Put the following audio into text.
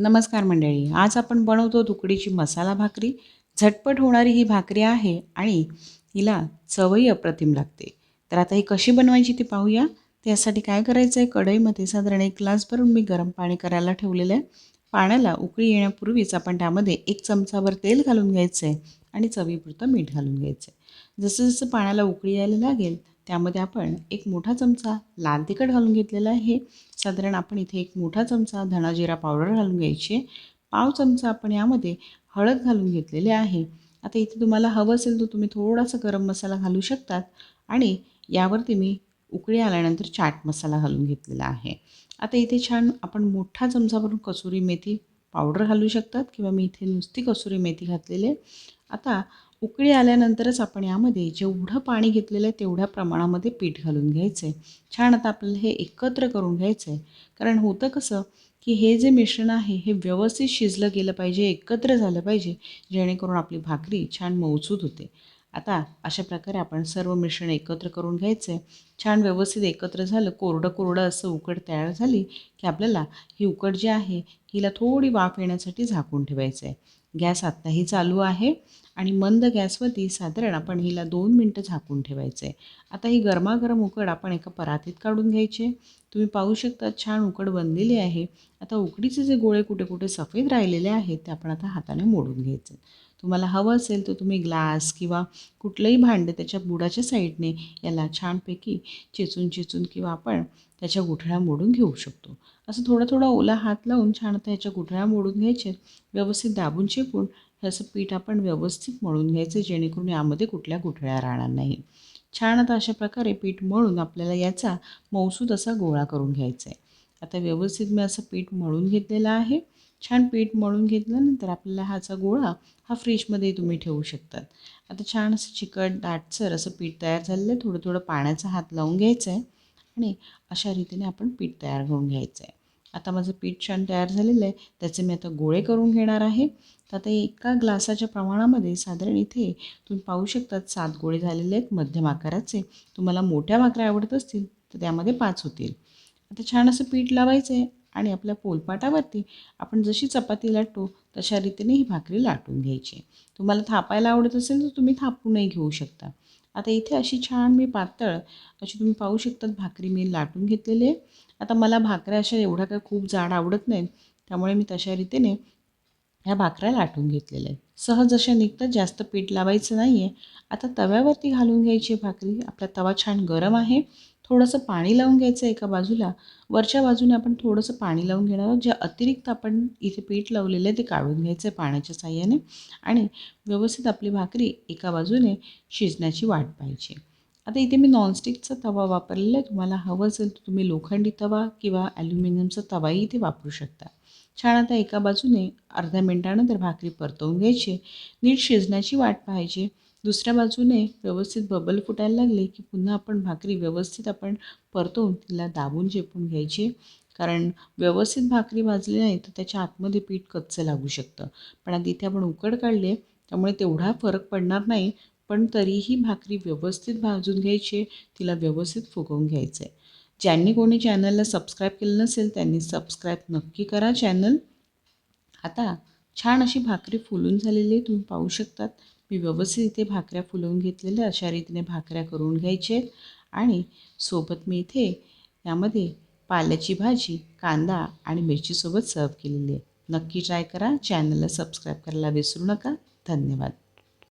नमस्कार मंडळी. आज आपण बनवतो तुकडीची मसाला भाकरी. झटपट होणारी ही भाकरी आहे आणि हिला चवही अप्रतिम लागते. तर आता ही कशी बनवायची ती पाहूया. त्यासाठी काय करायचं आहे कढईमध्ये साधारण एक ग्लास भरून मी गरम पाणी करायला ठेवलेलं आहे. पाण्याला उकळी येण्यापूर्वीच आपण त्यामध्ये एक चमचाभर तेल घालून घ्यायचं आहे आणि चवीपुरतं मीठ घालून घ्यायचं आहे जसं जसं पाण्याला उकळी यायला लागेल त्यामध्ये आपण एक मोठा चमचा लाल तिखट घालून घेतलेला आहे. साधारण आपण इथे एक मोठा चमचा धणाजिरा पावडर घालून घ्यायची आहे. पाव चमचा आपण यामध्ये हळद घालून घेतलेले आहे. आता इथे तुम्हाला हवं असेल तर तुम्ही थोडासा गरम मसाला घालू शकतात आणि यावरती मी उकळी आल्यानंतर चाट मसाला घालून घेतलेला आहे. आता इथे छान आपण मोठा चमचाभरून कसुरी मेथी पावडर घालू शकतात किंवा मी इथे नुसती कसुरी मेथी घातलेली आहे. आता उकळी आल्यानंतरच आपण यामध्ये जेवढं पाणी घेतलेलं आहे तेवढ्या प्रमाणामध्ये पीठ घालून घ्यायचं आहे छान आता आपल्याला हे एकत्र करून घ्यायचं आहे कारण होतं कसं की हे जे मिश्रण आहे हे व्यवस्थित शिजलं गेलं पाहिजे एकत्र झालं पाहिजे जेणेकरून आपली भाकरी छान मौजूद होते. आता अशा प्रकारे आपण सर्व मिश्रण एकत्र करून घ्यायचं आहे छान व्यवस्थित एकत्र झालं कोरडं कोरडं असं उकड तयार झाली की आपल्याला ही उकड जी आहे हिला थोडी वाफ येण्यासाठी झाकून ठेवायचं आहे. गॅस आत्ताही चालू आहे आणि मंद गॅसवरती साधारण आपण हिला दोन मिनटं झाकून ठेवायचं आहे. आता ही गरमागरम उकड आपण एका परातीत काढून घ्यायचे तुम्ही पाहू शकता छान उकड बनलेली आहे. आता उकडीचे जे गोळे कुठे कुठे सफेद राहिलेले आहेत ते आपण आता हाताने मोडून घ्यायचे तुम्हाला हवं असेल तर तुम्ही ग्लास किंवा कुठलंही भांडं त्याच्या बुडाच्या साईडने याला छानपैकी चेचून चेचून किंवा आपण त्याच्या गुठळ्या मोडून घेऊ शकतो. असं थोडा थोडा ओला हात लावून छान आता ह्याच्या गुठळ्या मोडून घ्यायचे. व्यवस्थित दाबून चेपून असं पीठ आपण व्यवस्थित मळून घ्यायचं जेणेकरून यामध्ये कुठल्या गुठळ्या राहणार नाही. छान आता अशा प्रकारे पीठ मळून आपल्याला याचा मौसूद असा गोळा करून घ्यायचा आहे आता व्यवस्थित मी असं पीठ मळून घेतलेलं आहे. छान पीठ मळून घेतल्यानंतर आपल्याला ह्याचा गोळा हा फ्रीजमध्ये तुम्ही ठेवू शकतात. आता छान असं चिकट दाटसर असं पीठ तयार झालेलं आहे. थोडं थोडं पाण्याचा हात लावून घ्यायचं आहे आणि अशा रीतीने आपण पीठ तयार करून घ्यायचं आहे आता माझं पीठ छान तयार झालेलं आहे. त्याचे मी आता गोळे करून घेणार आहे. तर आता एका ग्लासाच्या प्रमाणामध्ये साधारण इथे तुम्ही पाहू शकतात सात गोळे झालेले आहेत मध्यम आकाराचे. तुम्हाला मोठ्या भाकऱ्या आवडत असतील तर त्यामध्ये पाच होतील. आता छान असं पीठ लावायचं आहे आणि आपल्या पोलपाटावरती आपण जशी चपाती लाटतो तशा रीतीने ही भाकरी लाटून घ्यायची तुम्हाला थापायला आवडत असेल तर तुम्ही थापूनही घेऊ शकता. आता इथे अशी छान मी पातळ अशी तुम्ही पाहू शकतात भाकरी मी लाटून घेतलेली आहे. आता मला भाकऱ्या अशा एवढ्या काय खूप जाड आवडत नाहीत त्यामुळे मी तशा रीतीने ह्या भाकऱ्या लाटून घेतलेल्या आहेत. सहज अशा निघतात जास्त पीठ लावायचं नाही आहे आता तव्यावरती घालून घ्यायची भाकरी आपला तवा छान गरम आहे. थोडंसं पाणी लावून घ्यायचं एका बाजूला. वरच्या बाजूने आपण थोडंसं पाणी लावून घेणार आहोत. जे अतिरिक्त आपण इथे पीठ लावलेलं आहे ते काढून घ्यायचं आहे पाण्याच्या साह्याने. आणि व्यवस्थित आपली भाकरी एका बाजूने शिजण्याची वाट पाहिजे आता इथे मी नॉनस्टिकचा तवा वापरलेला आहे. तुम्हाला हवं असेल तर तुम्ही लोखंडी तवा किंवा ॲल्युमिनियमचा तवाही इथे वापरू शकता. छान आता एका बाजूने अर्ध्या मिनटानंतर भाकरी परतवून घ्यायची नीट शिजण्याची वाट पाहिजे दुसऱ्या बाजूने व्यवस्थित बबल फुटायला लागले की पुन्हा आपण भाकरी व्यवस्थित आपण परतवून तिला दाबून चेपून घ्यायची. कारण व्यवस्थित भाकरी भाजली नाही तर त्याच्या आतमध्ये पीठ कच्चं लागू शकतं. पण आता इथे आपण उकड काढले त्यामुळे तेवढा फरक पडणार नाही. पण तरीही भाकरी व्यवस्थित भाजून घ्यायची तिला व्यवस्थित फुगवून घ्यायचं आहे ज्यांनी कोणी चॅनलला सबस्क्राईब केलं नसेल त्यांनी सबस्क्राईब नक्की करा चॅनल. आता छान अशी भाकरी फुलून झालेली आहे तुम्ही पाहू शकतात. मी व्यवस्थित इथे भाकऱ्या फुलवून घेतलेल्या अशा रीतीने भाकऱ्या करून घ्यायचे. आणि सोबत मी इथे यामध्ये पाल्याची भाजी कांदा आणि मिरचीसोबत सर्व केलेली आहे. नक्की ट्राय करा. चॅनलला सबस्क्राईब करायला विसरू नका. धन्यवाद.